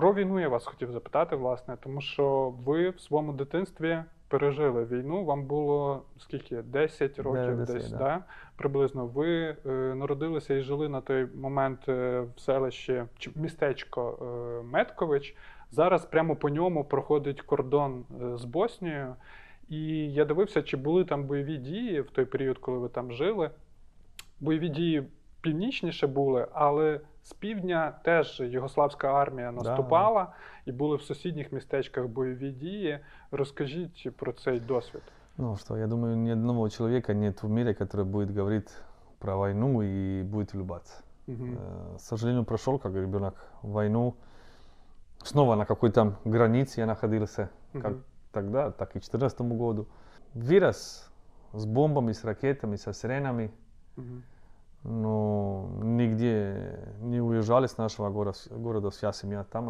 Про війну я вас хотів запитати, власне, тому що ви в своєму дитинстві пережили війну. Вам було скільки? 10 років Дев'ять, десь, да. да. приблизно. Ви е, народилися і жили на той момент е, в селищі чи містечко е, Меткович. Зараз прямо по ньому проходить кордон е, з Боснією. І я дивився, чи були там бойові дії в той період, коли ви там жили. Бойові дії північніше були, але з півдня теж югославська армія наступала і були в сусідніх містечках бойові дії. Розкажіть про цей досвід. Ну что, я думаю, ни одного человека нет в мире, который будет говорить про войну и будет улыбаться. Мгм. Э, К сожалению, прошел как ребенок войну. Снова на какой-то границе я находился, как Мгм. тогда, так и в 2014 году. Вырос с бомбами, с ракетами, со сиренами, Мгм. но нигде не уезжали с нашего города, города вся семья там